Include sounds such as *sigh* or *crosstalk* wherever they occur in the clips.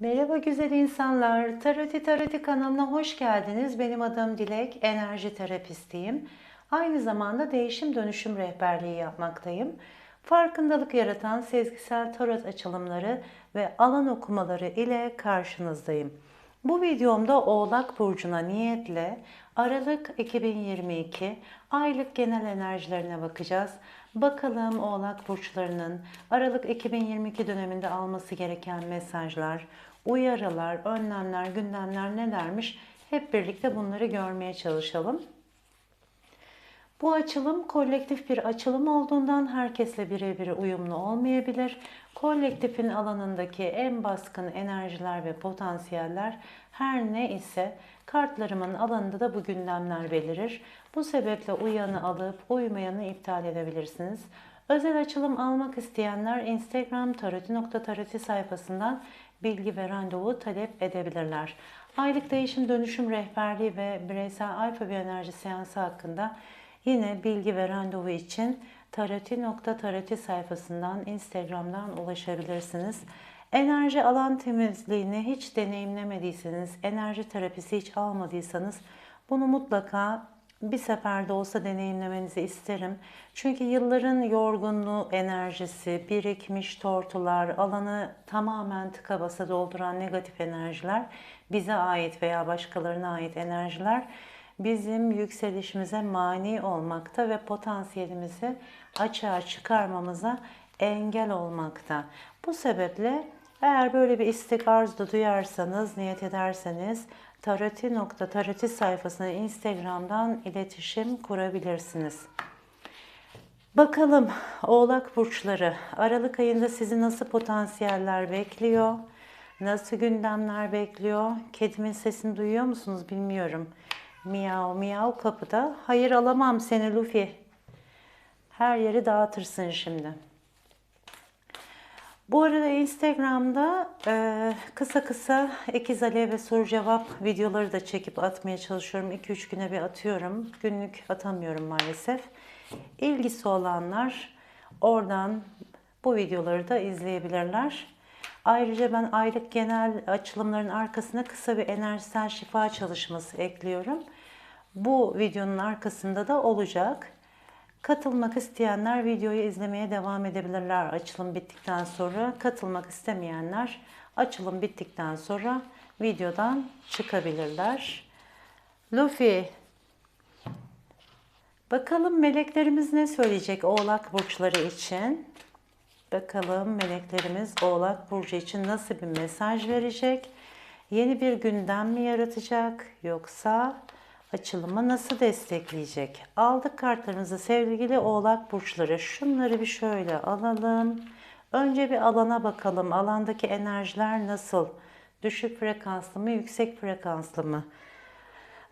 Merhaba güzel insanlar. Taroti Taroti kanalına hoş geldiniz. Benim adım Dilek, enerji terapistiyim. Aynı zamanda değişim dönüşüm rehberliği yapmaktayım. Farkındalık yaratan sezgisel tarot açılımları ve alan okumaları ile karşınızdayım. Bu videomda Oğlak Burcu'na niyetle Aralık 2022 aylık genel enerjilerine bakacağız. Bakalım Oğlak Burçlarının Aralık 2022 döneminde alması gereken mesajlar, uyarılar, önlemler, gündemler nelermiş hep birlikte bunları görmeye çalışalım. Bu açılım kolektif bir açılım olduğundan herkesle birebir uyumlu olmayabilir. Kolektifin alanındaki en baskın enerjiler ve potansiyeller her ne ise kartlarımın alanında da bu gündemler belirir. Bu sebeple uyanı alıp uymayanı iptal edebilirsiniz. Özel açılım almak isteyenler Instagram taroti.taroti sayfasından bilgi ve randevu talep edebilirler. Aylık değişim dönüşüm rehberliği ve bireysel alfa enerji seansı hakkında Yine bilgi ve randevu için taroti.taroti sayfasından Instagram'dan ulaşabilirsiniz. Enerji alan temizliğini hiç deneyimlemediyseniz, enerji terapisi hiç almadıysanız bunu mutlaka bir seferde olsa deneyimlemenizi isterim. Çünkü yılların yorgunluğu, enerjisi, birikmiş tortular, alanı tamamen tıka basa dolduran negatif enerjiler, bize ait veya başkalarına ait enerjiler bizim yükselişimize mani olmakta ve potansiyelimizi açığa çıkarmamıza engel olmakta. Bu sebeple eğer böyle bir istek arzu duyarsanız, niyet ederseniz taroti.taroti sayfasına Instagram'dan iletişim kurabilirsiniz. Bakalım Oğlak burçları Aralık ayında sizi nasıl potansiyeller bekliyor? Nasıl gündemler bekliyor? Kedimin sesini duyuyor musunuz bilmiyorum. Miyav miyav kapıda. Hayır alamam seni Luffy. Her yeri dağıtırsın şimdi. Bu arada Instagram'da e, kısa kısa ikiz alev ve soru cevap videoları da çekip atmaya çalışıyorum. 2-3 güne bir atıyorum. Günlük atamıyorum maalesef. İlgisi olanlar oradan bu videoları da izleyebilirler. Ayrıca ben aylık genel açılımların arkasına kısa bir enerjisel şifa çalışması ekliyorum. Bu videonun arkasında da olacak. Katılmak isteyenler videoyu izlemeye devam edebilirler açılım bittikten sonra. Katılmak istemeyenler açılım bittikten sonra videodan çıkabilirler. Luffy Bakalım meleklerimiz ne söyleyecek Oğlak burçları için? Bakalım meleklerimiz Oğlak burcu için nasıl bir mesaj verecek? Yeni bir gündem mi yaratacak yoksa açılımı nasıl destekleyecek? Aldık kartlarımızı sevgili Oğlak burçları. Şunları bir şöyle alalım. Önce bir alana bakalım. Alandaki enerjiler nasıl? Düşük frekanslı mı, yüksek frekanslı mı?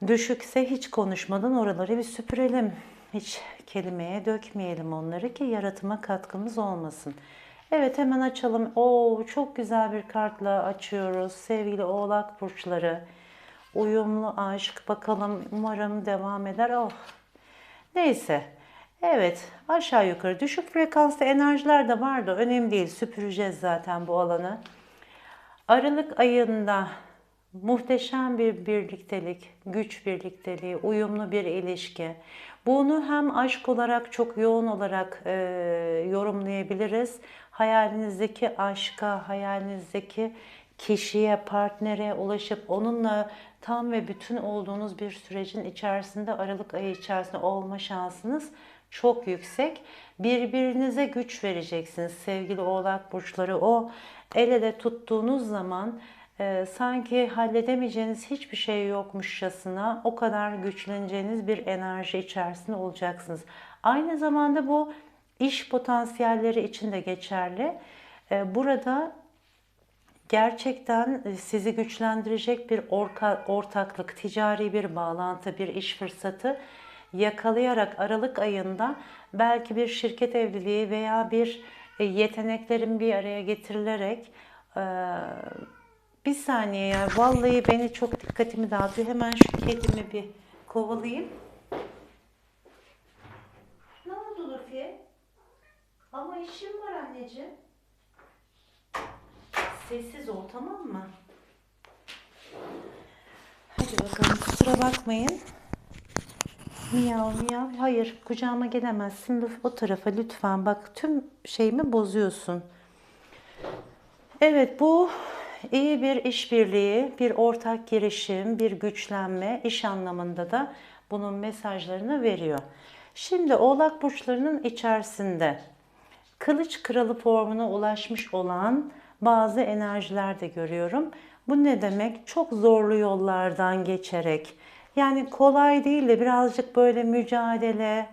Düşükse hiç konuşmadan oraları bir süpürelim. Hiç kelimeye dökmeyelim onları ki yaratıma katkımız olmasın. Evet hemen açalım. Oo çok güzel bir kartla açıyoruz. Sevgili Oğlak burçları. Uyumlu aşk bakalım umarım devam eder. Oh. Neyse. Evet aşağı yukarı düşük frekanslı enerjiler de vardı. Önemli değil süpüreceğiz zaten bu alanı. Aralık ayında muhteşem bir birliktelik, güç birlikteliği, uyumlu bir ilişki. Bunu hem aşk olarak çok yoğun olarak e, yorumlayabiliriz. Hayalinizdeki aşka, hayalinizdeki kişiye, partnere ulaşıp onunla tam ve bütün olduğunuz bir sürecin içerisinde Aralık ayı içerisinde olma şansınız çok yüksek. Birbirinize güç vereceksiniz sevgili oğlak burçları. O el ele tuttuğunuz zaman e, sanki halledemeyeceğiniz hiçbir şey yokmuşçasına o kadar güçleneceğiniz bir enerji içerisinde olacaksınız. Aynı zamanda bu iş potansiyelleri için de geçerli. E, burada gerçekten sizi güçlendirecek bir orka, ortaklık, ticari bir bağlantı, bir iş fırsatı yakalayarak Aralık ayında belki bir şirket evliliği veya bir e, yeteneklerin bir araya getirilerek e, bir saniye ya vallahi beni çok dikkatimi dağıtıyor. Hemen şu kedimi bir kovalayayım. Ne oldu Lufiye? Ama işim var anneciğim. Sessiz ol tamam mı? Hadi bakalım kusura bakmayın. Miyav miyav. Hayır kucağıma gelemezsin. O tarafa lütfen bak tüm şeyimi bozuyorsun. Evet bu iyi bir işbirliği, bir ortak girişim, bir güçlenme iş anlamında da bunun mesajlarını veriyor. Şimdi Oğlak burçlarının içerisinde kılıç kralı formuna ulaşmış olan bazı enerjiler de görüyorum. Bu ne demek? Çok zorlu yollardan geçerek yani kolay değil de birazcık böyle mücadele,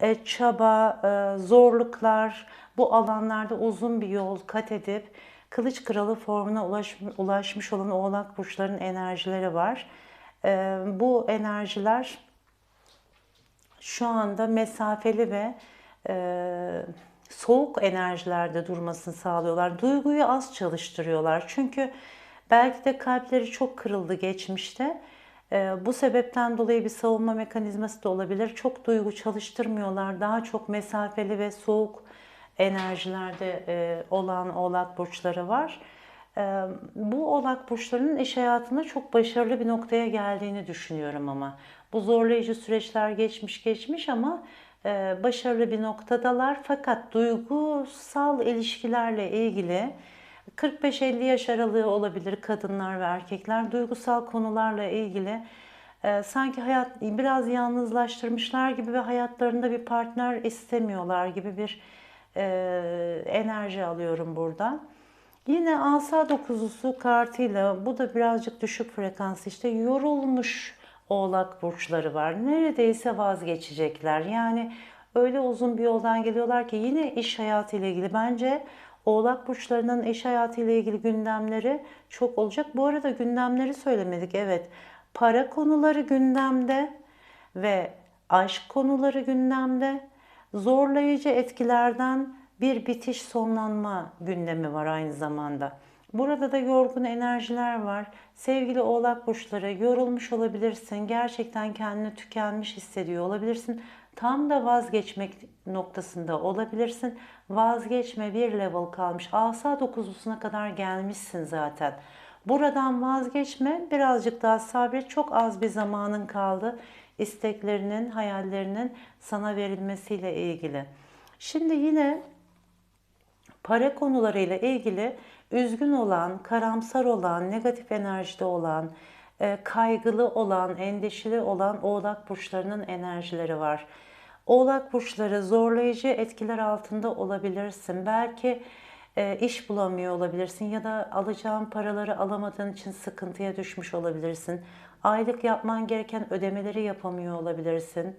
e, çaba, e, zorluklar bu alanlarda uzun bir yol kat edip Kılıç Kralı formuna ulaşmış olan Oğlak burçların enerjileri var. E, bu enerjiler şu anda mesafeli ve soğuk enerjilerde durmasını sağlıyorlar. Duyguyu az çalıştırıyorlar. Çünkü belki de kalpleri çok kırıldı geçmişte ee, bu sebepten dolayı bir savunma mekanizması da olabilir. Çok duygu çalıştırmıyorlar. Daha çok mesafeli ve soğuk enerjilerde e, olan oğlak burçları var. Ee, bu oğlak burçlarının iş hayatında çok başarılı bir noktaya geldiğini düşünüyorum ama. Bu zorlayıcı süreçler geçmiş geçmiş ama başarılı bir noktadalar. Fakat duygusal ilişkilerle ilgili 45-50 yaş aralığı olabilir kadınlar ve erkekler. Duygusal konularla ilgili e, sanki hayat biraz yalnızlaştırmışlar gibi ve hayatlarında bir partner istemiyorlar gibi bir e, enerji alıyorum buradan. Yine asa dokuzusu kartıyla bu da birazcık düşük frekans işte yorulmuş oğlak burçları var. Neredeyse vazgeçecekler. Yani öyle uzun bir yoldan geliyorlar ki yine iş hayatı ile ilgili bence Oğlak burçlarının eş hayatı ile ilgili gündemleri çok olacak. Bu arada gündemleri söylemedik. Evet. Para konuları gündemde ve aşk konuları gündemde. Zorlayıcı etkilerden bir bitiş sonlanma gündemi var aynı zamanda. Burada da yorgun enerjiler var. Sevgili oğlak burçları yorulmuş olabilirsin. Gerçekten kendini tükenmiş hissediyor olabilirsin. Tam da vazgeçmek noktasında olabilirsin. Vazgeçme bir level kalmış. Asa dokuzlusuna kadar gelmişsin zaten. Buradan vazgeçme, birazcık daha sabret. Çok az bir zamanın kaldı. isteklerinin, hayallerinin sana verilmesiyle ilgili. Şimdi yine para konularıyla ilgili üzgün olan, karamsar olan, negatif enerjide olan, e, kaygılı olan, endişeli olan oğlak burçlarının enerjileri var. Oğlak burçları zorlayıcı etkiler altında olabilirsin. Belki e, iş bulamıyor olabilirsin ya da alacağın paraları alamadığın için sıkıntıya düşmüş olabilirsin. Aylık yapman gereken ödemeleri yapamıyor olabilirsin.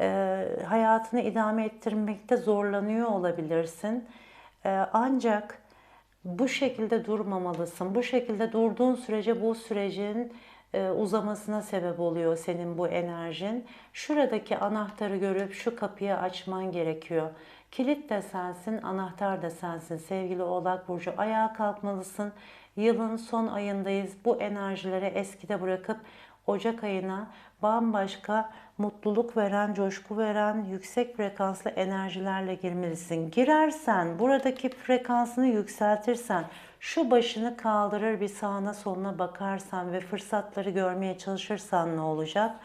E, hayatını idame ettirmekte zorlanıyor olabilirsin. E, ancak bu şekilde durmamalısın. Bu şekilde durduğun sürece bu sürecin e, uzamasına sebep oluyor senin bu enerjin. Şuradaki anahtarı görüp şu kapıyı açman gerekiyor. Kilit de sensin, anahtar da sensin sevgili Oğlak Burcu. Ayağa kalkmalısın. Yılın son ayındayız. Bu enerjileri eskide bırakıp Ocak ayına bambaşka mutluluk veren, coşku veren, yüksek frekanslı enerjilerle girmelisin. Girersen, buradaki frekansını yükseltirsen, şu başını kaldırır bir sağına soluna bakarsan ve fırsatları görmeye çalışırsan ne olacak?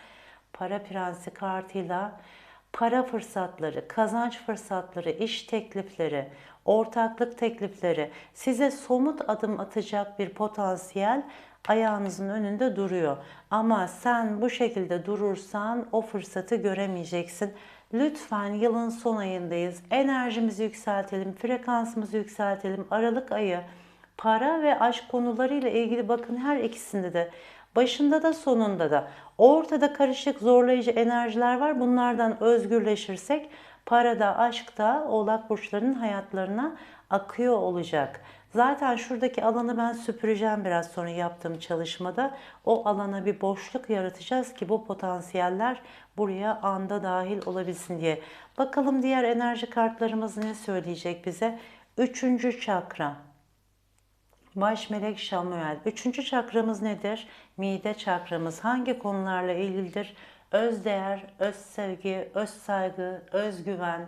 Para prensi kartıyla para fırsatları, kazanç fırsatları, iş teklifleri, ortaklık teklifleri, size somut adım atacak bir potansiyel ayağınızın önünde duruyor. Ama sen bu şekilde durursan o fırsatı göremeyeceksin. Lütfen yılın son ayındayız. Enerjimizi yükseltelim, frekansımızı yükseltelim. Aralık ayı para ve aşk konularıyla ilgili bakın her ikisinde de başında da sonunda da ortada karışık zorlayıcı enerjiler var. Bunlardan özgürleşirsek para da aşk da oğlak burçlarının hayatlarına akıyor olacak. Zaten şuradaki alanı ben süpüreceğim biraz sonra yaptığım çalışmada. O alana bir boşluk yaratacağız ki bu potansiyeller buraya anda dahil olabilsin diye. Bakalım diğer enerji kartlarımız ne söyleyecek bize? Üçüncü çakra. Baş melek Şamuel. Üçüncü çakramız nedir? Mide çakramız. Hangi konularla ilgilidir? Öz değer, öz sevgi, öz saygı, öz güven.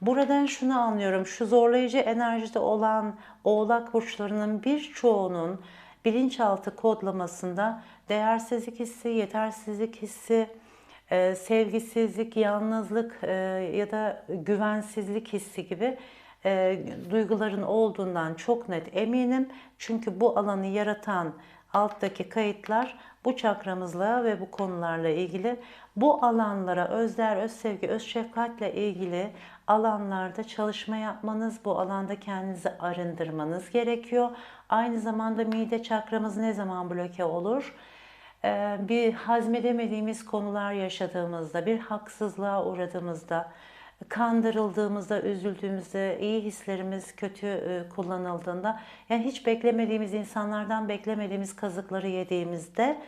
Buradan şunu anlıyorum. Şu zorlayıcı enerjide olan oğlak burçlarının birçoğunun bilinçaltı kodlamasında değersizlik hissi, yetersizlik hissi, e, sevgisizlik, yalnızlık e, ya da güvensizlik hissi gibi e, duyguların olduğundan çok net eminim. Çünkü bu alanı yaratan alttaki kayıtlar bu çakramızla ve bu konularla ilgili bu alanlara özler, öz sevgi, öz şefkatle ilgili alanlarda çalışma yapmanız, bu alanda kendinizi arındırmanız gerekiyor. Aynı zamanda mide çakramız ne zaman bloke olur? Ee, bir hazmedemediğimiz konular yaşadığımızda, bir haksızlığa uğradığımızda, kandırıldığımızda, üzüldüğümüzde, iyi hislerimiz kötü e, kullanıldığında, yani hiç beklemediğimiz insanlardan beklemediğimiz kazıkları yediğimizde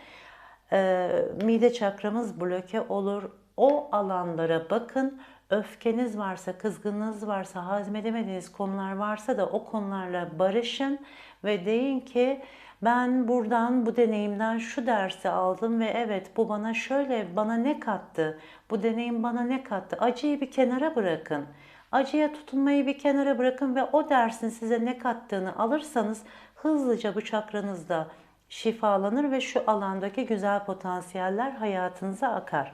e, mide çakramız bloke olur. O alanlara bakın. Öfkeniz varsa, kızgınlığınız varsa, hazmedemediğiniz konular varsa da o konularla barışın ve deyin ki ben buradan bu deneyimden şu dersi aldım ve evet bu bana şöyle bana ne kattı? Bu deneyim bana ne kattı? Acıyı bir kenara bırakın. Acıya tutunmayı bir kenara bırakın ve o dersin size ne kattığını alırsanız hızlıca bu çakranızda şifalanır ve şu alandaki güzel potansiyeller hayatınıza akar.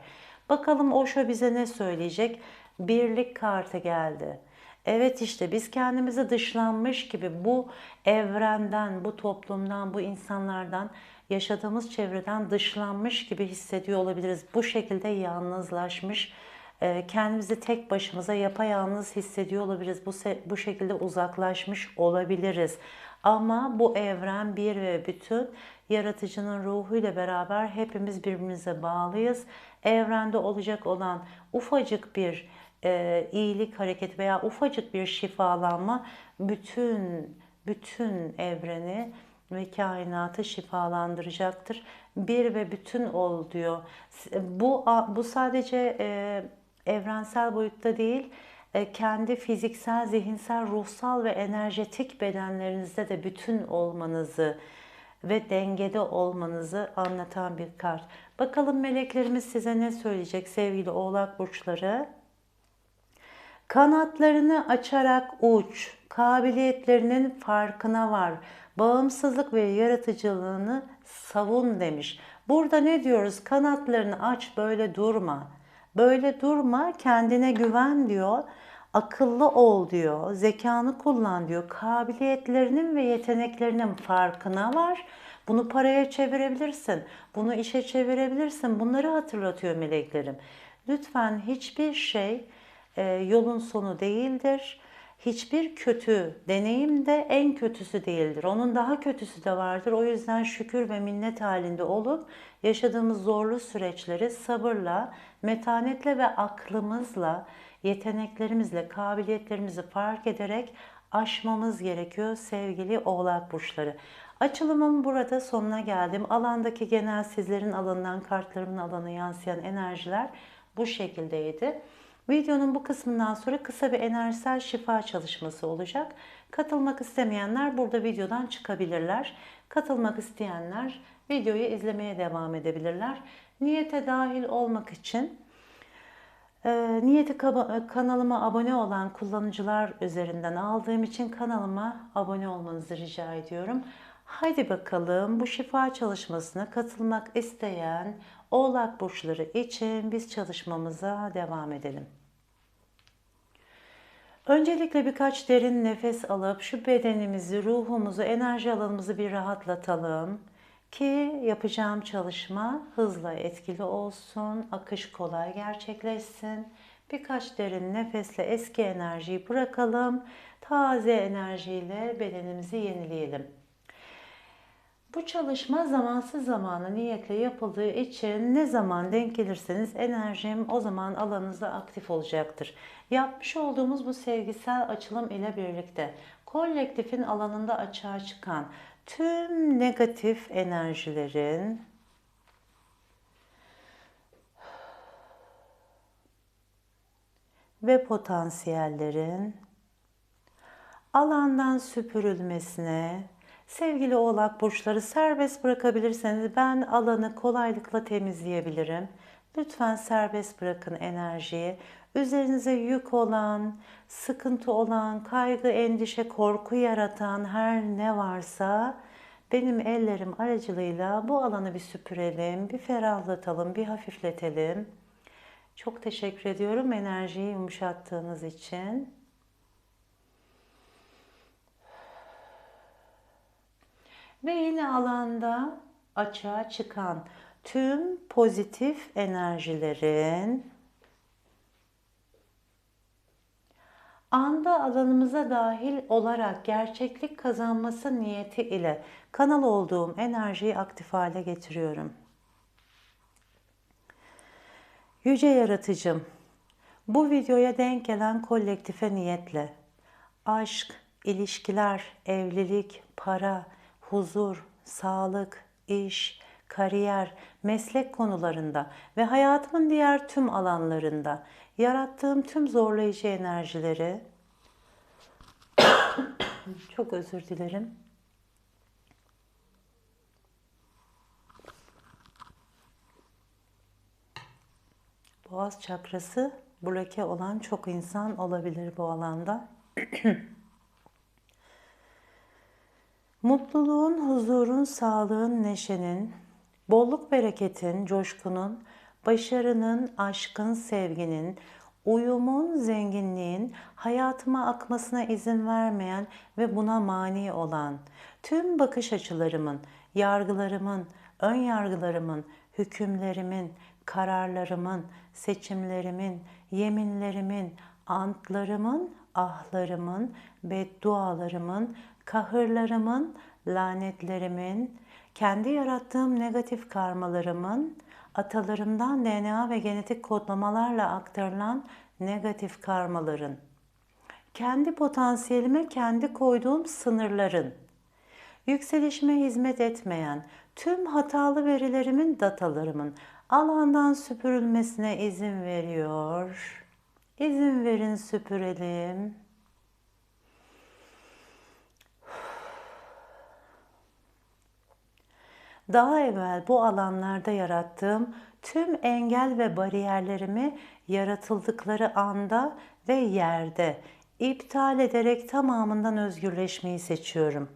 Bakalım Osho bize ne söyleyecek? Birlik kartı geldi. Evet işte biz kendimizi dışlanmış gibi bu evrenden, bu toplumdan, bu insanlardan, yaşadığımız çevreden dışlanmış gibi hissediyor olabiliriz. Bu şekilde yalnızlaşmış, e, kendimizi tek başımıza yapayalnız hissediyor olabiliriz. Bu, bu şekilde uzaklaşmış olabiliriz. Ama bu evren bir ve bütün yaratıcının ruhuyla beraber hepimiz birbirimize bağlıyız. Evrende olacak olan ufacık bir e, iyilik hareketi veya ufacık bir şifalanma bütün bütün evreni ve kainatı şifalandıracaktır. Bir ve bütün ol diyor. Bu bu sadece e, evrensel boyutta değil, e, kendi fiziksel, zihinsel, ruhsal ve enerjetik bedenlerinizde de bütün olmanızı ve dengede olmanızı anlatan bir kart. Bakalım meleklerimiz size ne söyleyecek sevgili oğlak burçları? Kanatlarını açarak uç, kabiliyetlerinin farkına var. Bağımsızlık ve yaratıcılığını savun demiş. Burada ne diyoruz? Kanatlarını aç, böyle durma. Böyle durma, kendine güven diyor. Akıllı ol diyor. Zekanı kullan diyor. Kabiliyetlerinin ve yeteneklerinin farkına var. Bunu paraya çevirebilirsin. Bunu işe çevirebilirsin. Bunları hatırlatıyor meleklerim. Lütfen hiçbir şey yolun sonu değildir. Hiçbir kötü deneyim de en kötüsü değildir. Onun daha kötüsü de vardır. O yüzden şükür ve minnet halinde olup yaşadığımız zorlu süreçleri sabırla, metanetle ve aklımızla, yeteneklerimizle, kabiliyetlerimizi fark ederek aşmamız gerekiyor sevgili oğlak burçları. Açılımım burada sonuna geldim. Alandaki genel sizlerin alanından kartlarımın alanı yansıyan enerjiler bu şekildeydi. Videonun bu kısmından sonra kısa bir enerjisel şifa çalışması olacak. Katılmak istemeyenler burada videodan çıkabilirler. Katılmak isteyenler videoyu izlemeye devam edebilirler. Niyete dahil olmak için e, niyeti kanalıma abone olan kullanıcılar üzerinden aldığım için kanalıma abone olmanızı rica ediyorum. Haydi bakalım bu şifa çalışmasına katılmak isteyen Oğlak burçları için biz çalışmamıza devam edelim. Öncelikle birkaç derin nefes alıp şu bedenimizi, ruhumuzu, enerji alanımızı bir rahatlatalım ki yapacağım çalışma hızla etkili olsun, akış kolay gerçekleşsin. Birkaç derin nefesle eski enerjiyi bırakalım, taze enerjiyle bedenimizi yenileyelim. Bu çalışma zamansız zamana niyetle yapıldığı için ne zaman denk gelirseniz enerjim o zaman alanınızda aktif olacaktır. Yapmış olduğumuz bu sevgisel açılım ile birlikte kolektifin alanında açığa çıkan tüm negatif enerjilerin ve potansiyellerin alandan süpürülmesine Sevgili oğlak burçları serbest bırakabilirseniz ben alanı kolaylıkla temizleyebilirim. Lütfen serbest bırakın enerjiyi. üzerinize yük olan, sıkıntı olan, kaygı, endişe, korku yaratan her ne varsa benim ellerim aracılığıyla bu alanı bir süpürelim, bir ferahlatalım, bir hafifletelim. Çok teşekkür ediyorum enerjiyi yumuşattığınız için. Ve yine alanda açığa çıkan tüm pozitif enerjilerin anda alanımıza dahil olarak gerçeklik kazanması niyeti ile kanal olduğum enerjiyi aktif hale getiriyorum. Yüce Yaratıcım, bu videoya denk gelen kolektife niyetle aşk, ilişkiler, evlilik, para, huzur, sağlık, iş, kariyer, meslek konularında ve hayatımın diğer tüm alanlarında yarattığım tüm zorlayıcı enerjileri *coughs* çok özür dilerim. Boğaz çakrası bloke olan çok insan olabilir bu alanda. *coughs* Mutluluğun, huzurun, sağlığın, neşenin, bolluk bereketin, coşkunun, başarının, aşkın, sevginin, uyumun, zenginliğin hayatıma akmasına izin vermeyen ve buna mani olan, tüm bakış açılarımın, yargılarımın, ön yargılarımın, hükümlerimin, kararlarımın, seçimlerimin, yeminlerimin, antlarımın, ahlarımın, beddualarımın, kahırlarımın, lanetlerimin, kendi yarattığım negatif karmalarımın, atalarımdan DNA ve genetik kodlamalarla aktarılan negatif karmaların, kendi potansiyelime kendi koyduğum sınırların, yükselişime hizmet etmeyen tüm hatalı verilerimin, datalarımın alandan süpürülmesine izin veriyor. İzin verin süpürelim. Daha evvel bu alanlarda yarattığım tüm engel ve bariyerlerimi yaratıldıkları anda ve yerde iptal ederek tamamından özgürleşmeyi seçiyorum.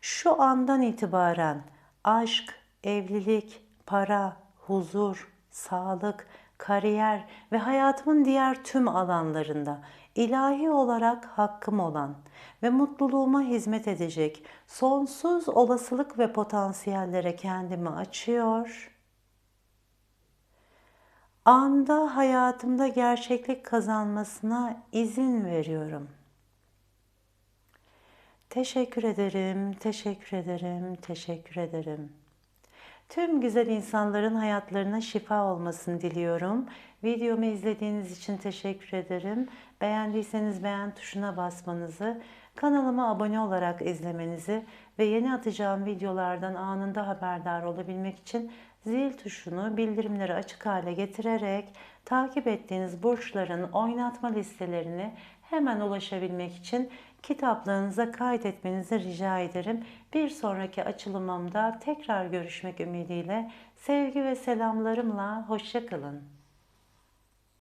Şu andan itibaren aşk, evlilik, para, huzur, sağlık, kariyer ve hayatımın diğer tüm alanlarında ilahi olarak hakkım olan ve mutluluğuma hizmet edecek sonsuz olasılık ve potansiyellere kendimi açıyor. Anda hayatımda gerçeklik kazanmasına izin veriyorum. Teşekkür ederim, teşekkür ederim, teşekkür ederim. Tüm güzel insanların hayatlarına şifa olmasını diliyorum. Videomu izlediğiniz için teşekkür ederim. Beğendiyseniz beğen tuşuna basmanızı, kanalıma abone olarak izlemenizi ve yeni atacağım videolardan anında haberdar olabilmek için zil tuşunu bildirimleri açık hale getirerek takip ettiğiniz burçların oynatma listelerini hemen ulaşabilmek için kitaplığınıza kaydetmenizi rica ederim. Bir sonraki açılımımda tekrar görüşmek ümidiyle sevgi ve selamlarımla hoşçakalın.